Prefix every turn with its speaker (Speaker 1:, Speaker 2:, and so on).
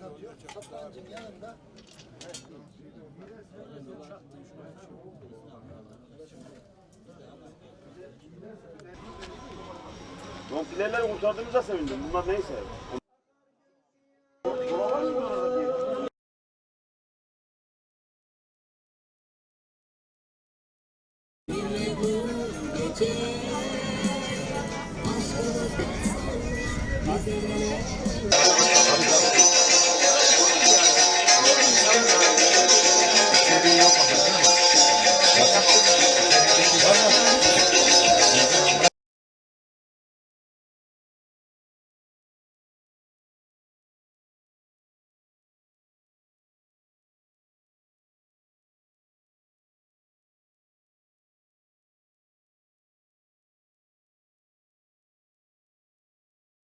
Speaker 1: satıyor. Satrancın yanında
Speaker 2: kurtardığınıza sevindim. Bunlar neyse. Dolaba mı orada?
Speaker 3: Aşkımız